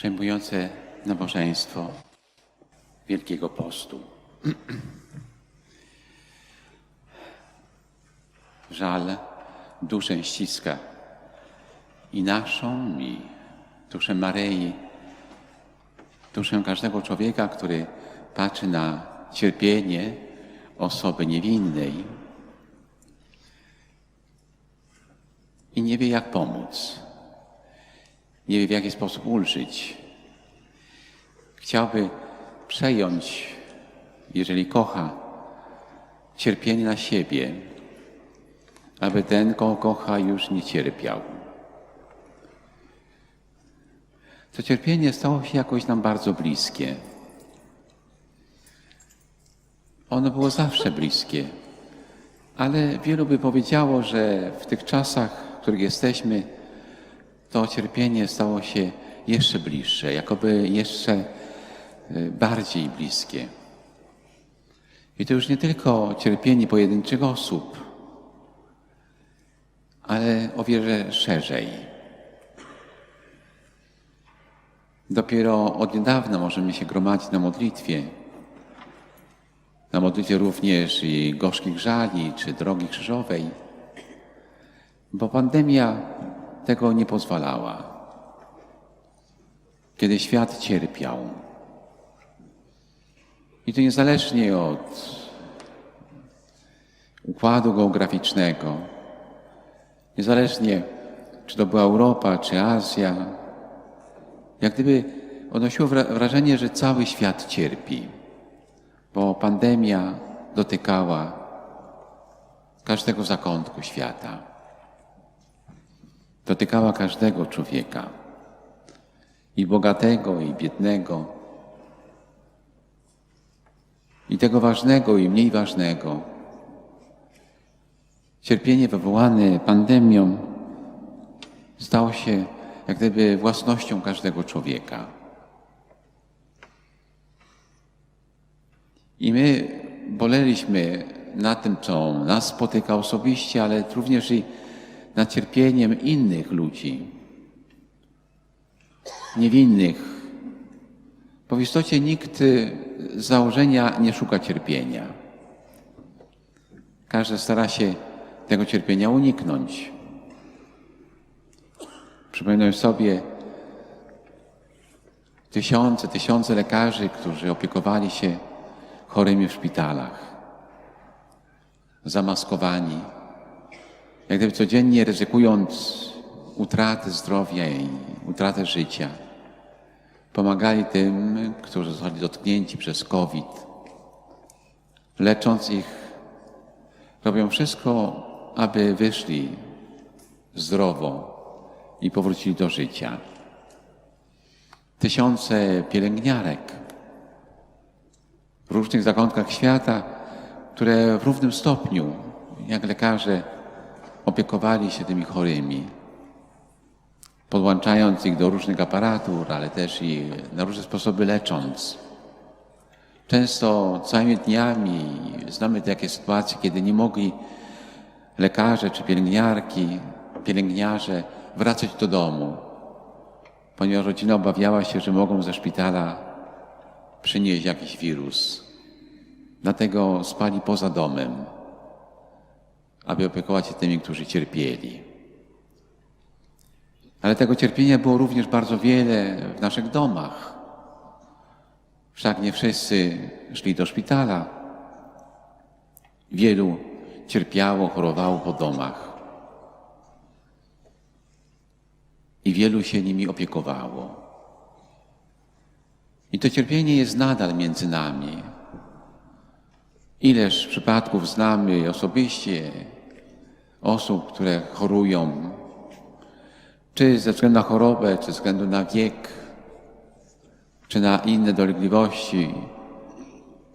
przejmujące nabożeństwo Wielkiego Postu. Żal duszę ściska i naszą, i duszę Maryi, duszę każdego człowieka, który patrzy na cierpienie osoby niewinnej i nie wie, jak pomóc. Nie wie, w jaki sposób ulżyć. Chciałby przejąć, jeżeli kocha, cierpienie na siebie, aby ten, kogo kocha, już nie cierpiał. To cierpienie stało się jakoś nam bardzo bliskie. Ono było zawsze bliskie, ale wielu by powiedziało, że w tych czasach, w których jesteśmy, to cierpienie stało się jeszcze bliższe, jakoby jeszcze y, bardziej bliskie. I to już nie tylko cierpienie pojedynczych osób, ale o wiele szerzej. Dopiero od niedawna możemy się gromadzić na modlitwie. Na modlitwie również i gorzkich żali czy drogi krzyżowej, bo pandemia tego nie pozwalała. Kiedy świat cierpiał. I to niezależnie od układu geograficznego, niezależnie czy to była Europa, czy Azja, jak gdyby odnosiło wra- wrażenie, że cały świat cierpi, bo pandemia dotykała każdego zakątku świata. Dotykała każdego człowieka, i bogatego, i biednego, i tego ważnego, i mniej ważnego. Cierpienie wywołane pandemią stało się jak gdyby własnością każdego człowieka. I my boleliśmy na tym, co nas spotyka osobiście, ale również i nad cierpieniem innych ludzi, niewinnych. Bo w istocie nikt z założenia nie szuka cierpienia. Każdy stara się tego cierpienia uniknąć. Przypominam sobie tysiące, tysiące lekarzy, którzy opiekowali się chorymi w szpitalach, zamaskowani, jak gdyby codziennie ryzykując utratę zdrowia i utratę życia, pomagali tym, którzy zostali dotknięci przez COVID, lecząc ich, robią wszystko, aby wyszli zdrowo i powrócili do życia. Tysiące pielęgniarek w różnych zakątkach świata, które w równym stopniu, jak lekarze, opiekowali się tymi chorymi, podłączając ich do różnych aparatur, ale też i na różne sposoby lecząc. Często całymi dniami znamy takie sytuacje, kiedy nie mogli lekarze czy pielęgniarki, pielęgniarze wracać do domu, ponieważ rodzina obawiała się, że mogą ze szpitala przynieść jakiś wirus. Dlatego spali poza domem, aby opiekować się tymi, którzy cierpieli. Ale tego cierpienia było również bardzo wiele w naszych domach. Wszak nie wszyscy szli do szpitala. Wielu cierpiało, chorowało po domach. I wielu się nimi opiekowało. I to cierpienie jest nadal między nami. Ileż przypadków znamy osobiście osób, które chorują, czy ze względu na chorobę, czy ze względu na wiek, czy na inne dolegliwości,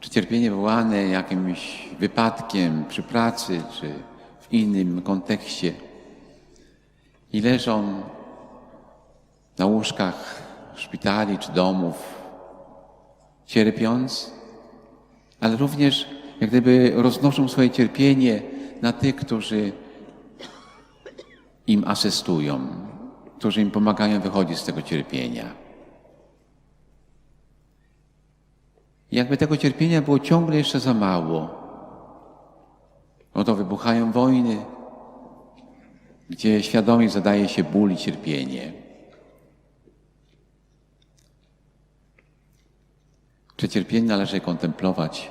czy cierpienie wywołane jakimś wypadkiem przy pracy, czy w innym kontekście. I leżą na łóżkach szpitali czy domów, cierpiąc, ale również jak gdyby roznoszą swoje cierpienie na tych, którzy im asystują, którzy im pomagają wychodzić z tego cierpienia. Jakby tego cierpienia było ciągle jeszcze za mało, no to wybuchają wojny, gdzie świadomie zadaje się ból i cierpienie. Czy cierpienie należy kontemplować?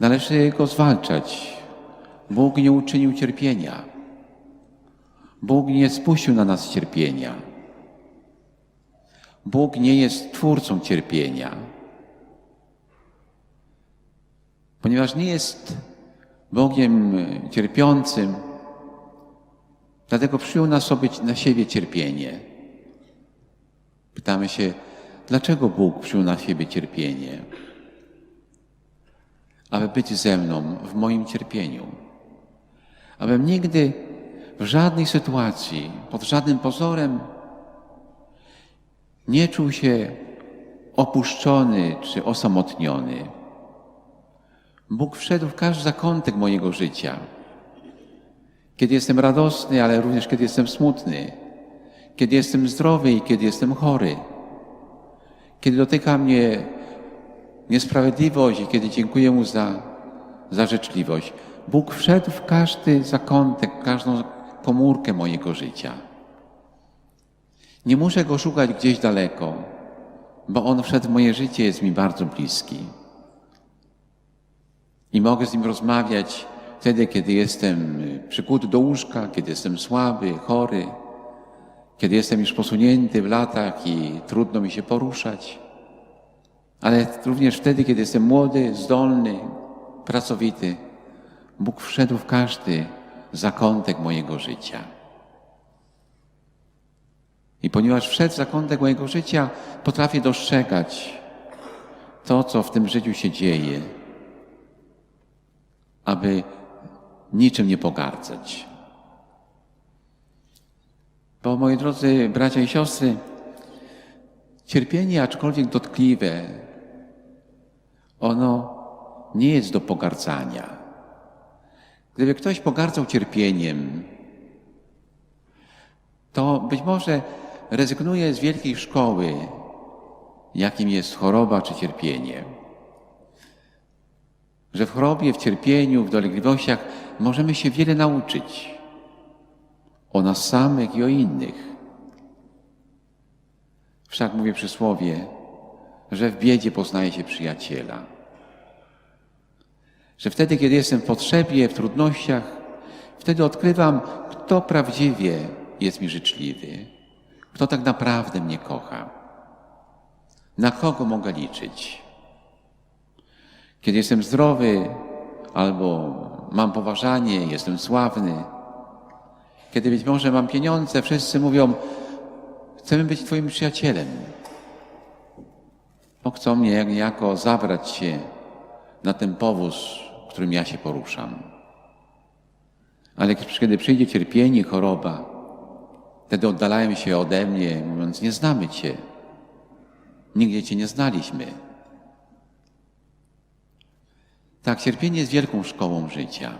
Należy go zwalczać, Bóg nie uczynił cierpienia. Bóg nie spuścił na nas cierpienia. Bóg nie jest twórcą cierpienia. Ponieważ nie jest Bogiem cierpiącym, dlatego przyjął na, sobie, na siebie cierpienie. Pytamy się, dlaczego Bóg przyjął na siebie cierpienie? Aby być ze mną w moim cierpieniu. Abym nigdy w żadnej sytuacji, pod żadnym pozorem nie czuł się opuszczony czy osamotniony. Bóg wszedł w każdy zakątek mojego życia. Kiedy jestem radosny, ale również kiedy jestem smutny. Kiedy jestem zdrowy i kiedy jestem chory. Kiedy dotyka mnie niesprawiedliwość i kiedy dziękuję Mu za, za życzliwość. Bóg wszedł w każdy zakątek, każdą komórkę mojego życia. Nie muszę Go szukać gdzieś daleko, bo On wszedł w moje życie, jest mi bardzo bliski. I mogę z Nim rozmawiać wtedy, kiedy jestem przykuty do łóżka, kiedy jestem słaby, chory, kiedy jestem już posunięty w latach i trudno mi się poruszać, ale również wtedy, kiedy jestem młody, zdolny, pracowity. Bóg wszedł w każdy zakątek mojego życia. I ponieważ wszedł w zakątek mojego życia, potrafię dostrzegać to, co w tym życiu się dzieje, aby niczym nie pogardzać. Bo moi drodzy bracia i siostry, cierpienie, aczkolwiek dotkliwe, ono nie jest do pogardzania. Gdyby ktoś pogardzał cierpieniem, to być może rezygnuje z wielkiej szkoły, jakim jest choroba czy cierpienie. Że w chorobie, w cierpieniu, w dolegliwościach możemy się wiele nauczyć o nas samych i o innych. Wszak mówię przysłowie, że w biedzie poznaje się przyjaciela. Że wtedy, kiedy jestem w potrzebie, w trudnościach, wtedy odkrywam, kto prawdziwie jest mi życzliwy, kto tak naprawdę mnie kocha, na kogo mogę liczyć. Kiedy jestem zdrowy albo mam poważanie, jestem sławny, kiedy być może mam pieniądze, wszyscy mówią, chcemy być Twoim przyjacielem. Bo chcą mnie niejako zabrać się na ten powóz, którym ja się poruszam. Ale kiedy przyjdzie cierpienie, choroba, wtedy oddalają się ode mnie, mówiąc, nie znamy Cię. Nigdzie Cię nie znaliśmy. Tak, cierpienie jest wielką szkołą życia.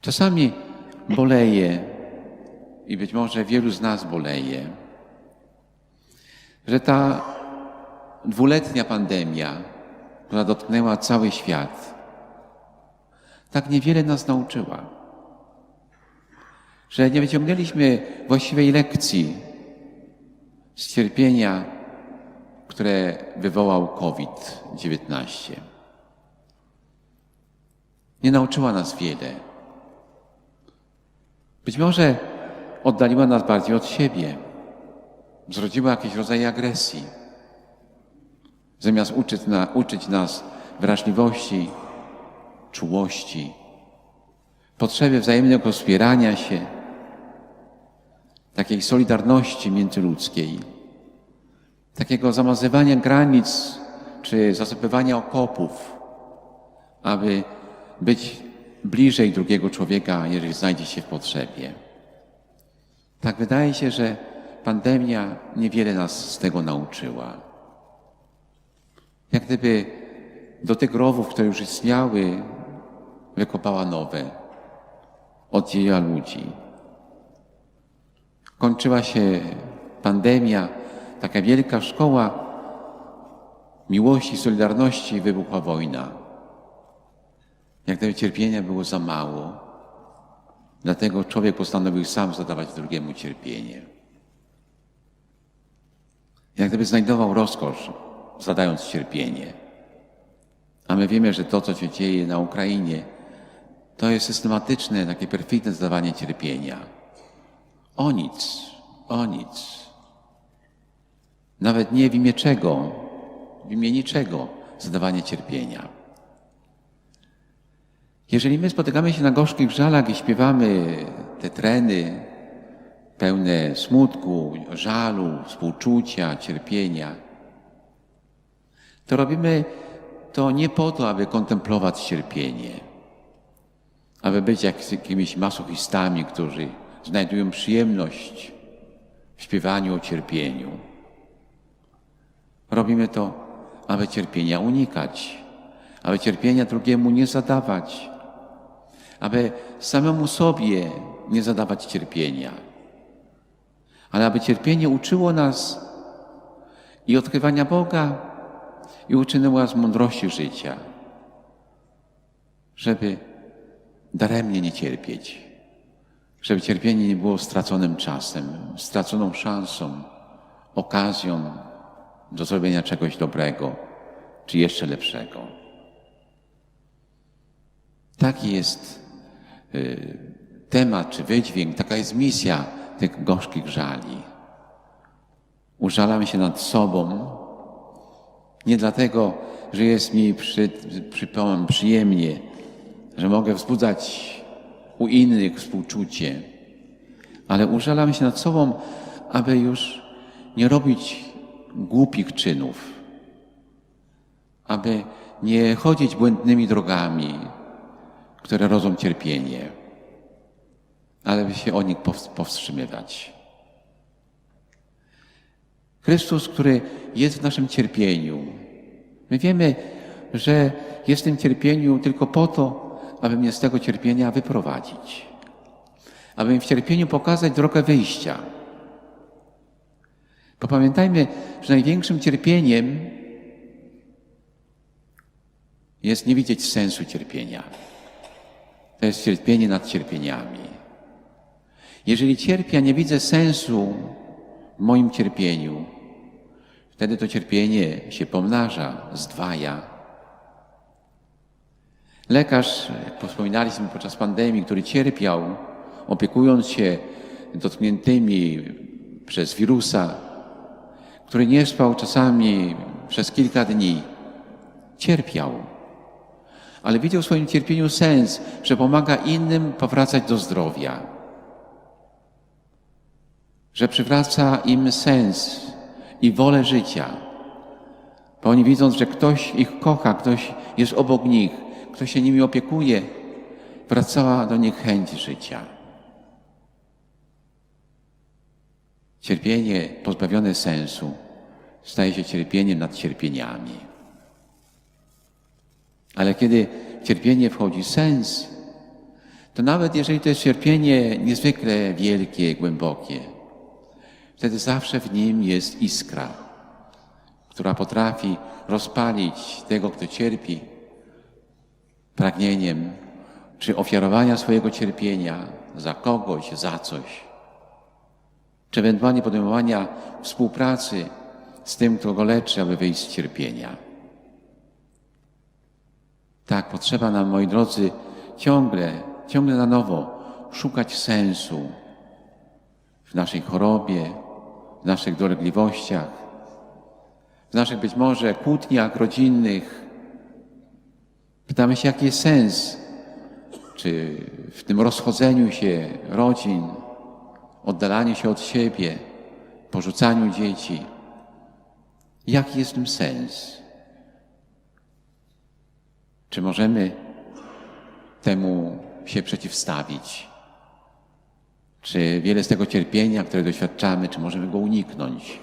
Czasami boleje i być może wielu z nas boleje, że ta dwuletnia pandemia, która dotknęła cały świat, tak niewiele nas nauczyła. Że nie wyciągnęliśmy właściwej lekcji z cierpienia, które wywołał COVID-19. Nie nauczyła nas wiele. Być może oddaliła nas bardziej od siebie, zrodziła jakiś rodzaj agresji. Zamiast uczyć, na, uczyć nas wrażliwości, czułości, potrzeby wzajemnego wspierania się, takiej solidarności międzyludzkiej, takiego zamazywania granic czy zasypywania okopów, aby być bliżej drugiego człowieka, jeżeli znajdzie się w potrzebie. Tak wydaje się, że pandemia niewiele nas z tego nauczyła. Jak gdyby do tych rowów, które już istniały, wykopała nowe, oddzieliła ludzi. Kończyła się pandemia, taka wielka szkoła miłości, solidarności wybuchła wojna. Jak gdyby cierpienia było za mało, dlatego człowiek postanowił sam zadawać drugiemu cierpienie. Jak gdyby znajdował rozkosz, zadając cierpienie. A my wiemy, że to, co się dzieje na Ukrainie, to jest systematyczne, takie perfidne zadawanie cierpienia. O nic, o nic. Nawet nie w imię czego, w imię niczego zadawanie cierpienia. Jeżeli my spotykamy się na gorzkich żalach i śpiewamy te treny pełne smutku, żalu, współczucia, cierpienia, to robimy to nie po to, aby kontemplować cierpienie, aby być jak, jakimiś masochistami, którzy znajdują przyjemność w śpiewaniu o cierpieniu. Robimy to, aby cierpienia unikać, aby cierpienia drugiemu nie zadawać, aby samemu sobie nie zadawać cierpienia, ale aby cierpienie uczyło nas i odkrywania Boga, i uczyniło nas mądrości życia, żeby daremnie nie cierpieć, żeby cierpienie nie było straconym czasem, straconą szansą, okazją do zrobienia czegoś dobrego, czy jeszcze lepszego. Taki jest y, temat, czy wydźwięk, taka jest misja tych gorzkich żali. Użalam się nad sobą, nie dlatego, że jest mi przy, przy, przyjemnie, że mogę wzbudzać u innych współczucie, ale użalam się nad sobą, aby już nie robić głupich czynów, aby nie chodzić błędnymi drogami, które rodzą cierpienie, ale by się o nich powstrzymywać. Chrystus, który jest w naszym cierpieniu. My wiemy, że jest w tym cierpieniu tylko po to, aby mnie z tego cierpienia wyprowadzić. Aby mi w cierpieniu pokazać drogę wyjścia. Bo pamiętajmy, że największym cierpieniem jest nie widzieć sensu cierpienia. To jest cierpienie nad cierpieniami. Jeżeli cierpię, nie widzę sensu moim cierpieniu, wtedy to cierpienie się pomnaża, zdwaja. Lekarz, wspominaliśmy podczas pandemii, który cierpiał, opiekując się dotkniętymi przez wirusa, który nie spał czasami przez kilka dni, cierpiał. Ale widział w swoim cierpieniu sens, że pomaga innym powracać do zdrowia że przywraca im sens i wolę życia. Bo oni widząc, że ktoś ich kocha, ktoś jest obok nich, ktoś się nimi opiekuje, wracała do nich chęć życia. Cierpienie pozbawione sensu staje się cierpieniem nad cierpieniami. Ale kiedy w cierpienie wchodzi sens, to nawet jeżeli to jest cierpienie niezwykle wielkie, głębokie, Wtedy zawsze w nim jest iskra, która potrafi rozpalić tego, kto cierpi, pragnieniem czy ofiarowania swojego cierpienia za kogoś, za coś, czy ewentualnie podejmowania współpracy z tym, kto go leczy, aby wyjść z cierpienia. Tak, potrzeba nam, moi drodzy, ciągle, ciągle na nowo szukać sensu w naszej chorobie, w naszych dolegliwościach, w naszych być może kłótniach rodzinnych. Pytamy się, jaki jest sens, czy w tym rozchodzeniu się rodzin, oddalaniu się od siebie, porzucaniu dzieci. Jaki jest w tym sens? Czy możemy temu się przeciwstawić? Czy wiele z tego cierpienia, które doświadczamy, czy możemy go uniknąć?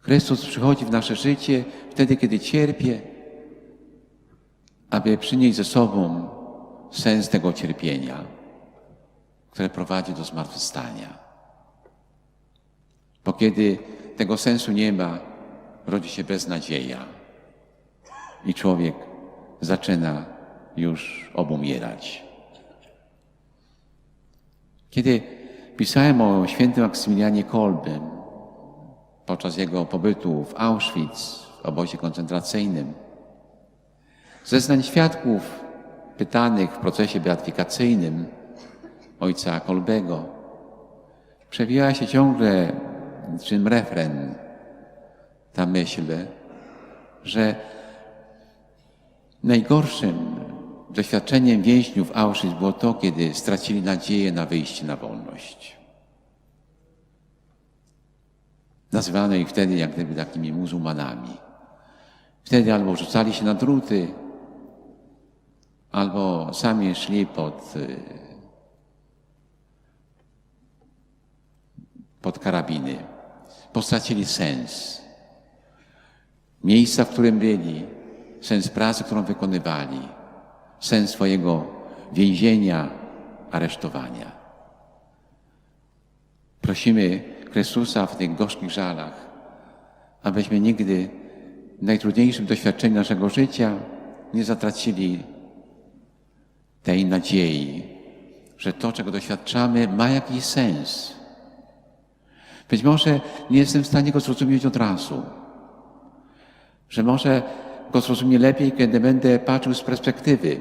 Chrystus przychodzi w nasze życie wtedy, kiedy cierpię, aby przynieść ze sobą sens tego cierpienia, które prowadzi do zmartwychwstania. Bo kiedy tego sensu nie ma, rodzi się beznadzieja i człowiek zaczyna już obumierać. Kiedy pisałem o świętym Maksymilianie Kolbym podczas jego pobytu w Auschwitz, w obozie koncentracyjnym, zeznań świadków pytanych w procesie beatyfikacyjnym ojca Kolbego przewijała się ciągle czym refren ta myśl, że najgorszym doświadczeniem więźniów Auschwitz było to, kiedy stracili nadzieję na wyjście na wolność. Nazywano ich wtedy jak gdyby takimi muzułmanami. Wtedy albo rzucali się na druty, albo sami szli pod, y, pod karabiny. Postracili sens miejsca, w którym byli, sens pracy, którą wykonywali, sens swojego więzienia, aresztowania. Prosimy Chrystusa w tych gorzkich żalach, abyśmy nigdy w najtrudniejszym doświadczeniu naszego życia nie zatracili tej nadziei, że to, czego doświadczamy, ma jakiś sens. Być może nie jestem w stanie go zrozumieć od razu, że może go zrozumie lepiej, kiedy będę patrzył z perspektywy,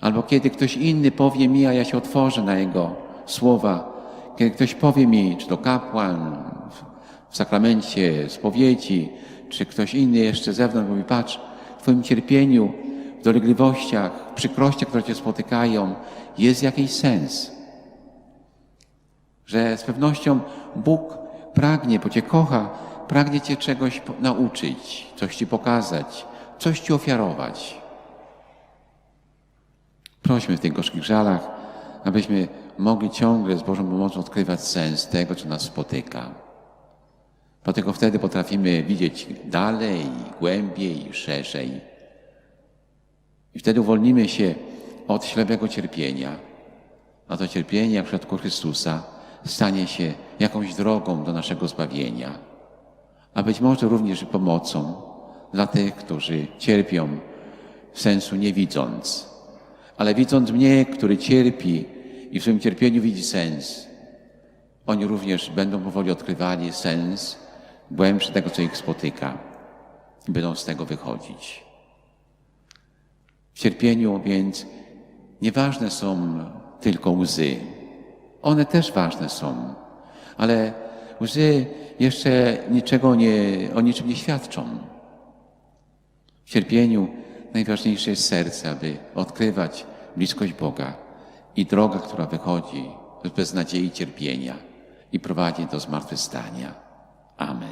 albo kiedy ktoś inny powie mi, a ja się otworzę na jego słowa, kiedy ktoś powie mi, czy to kapłan w sakramencie spowiedzi, czy ktoś inny jeszcze z zewnątrz mówi, patrz, w Twoim cierpieniu, w dolegliwościach, w przykrościach, które Cię spotykają, jest jakiś sens. Że z pewnością Bóg pragnie, bo Cię kocha, pragnie Cię czegoś nauczyć, coś Ci pokazać, coś Ci ofiarować. Prośmy w tych gorzkich żalach, abyśmy mogli ciągle z Bożą pomocą odkrywać sens tego, co nas spotyka. Tylko wtedy potrafimy widzieć dalej, głębiej, szerzej. I wtedy uwolnimy się od ślepego cierpienia. A to cierpienie, jak w przypadku Chrystusa, stanie się jakąś drogą do naszego zbawienia. A być może również pomocą dla tych, którzy cierpią w sensu nie widząc. Ale widząc mnie, który cierpi i w swoim cierpieniu widzi sens, oni również będą powoli odkrywali sens głębszy tego, co ich spotyka i będą z tego wychodzić. W cierpieniu więc nieważne są tylko łzy. One też ważne są, ale łzy jeszcze niczego nie, o niczym nie świadczą. W cierpieniu najważniejsze jest serce, aby odkrywać bliskość Boga i droga, która wychodzi z beznadziei cierpienia i prowadzi do zmartwychwstania. Amen.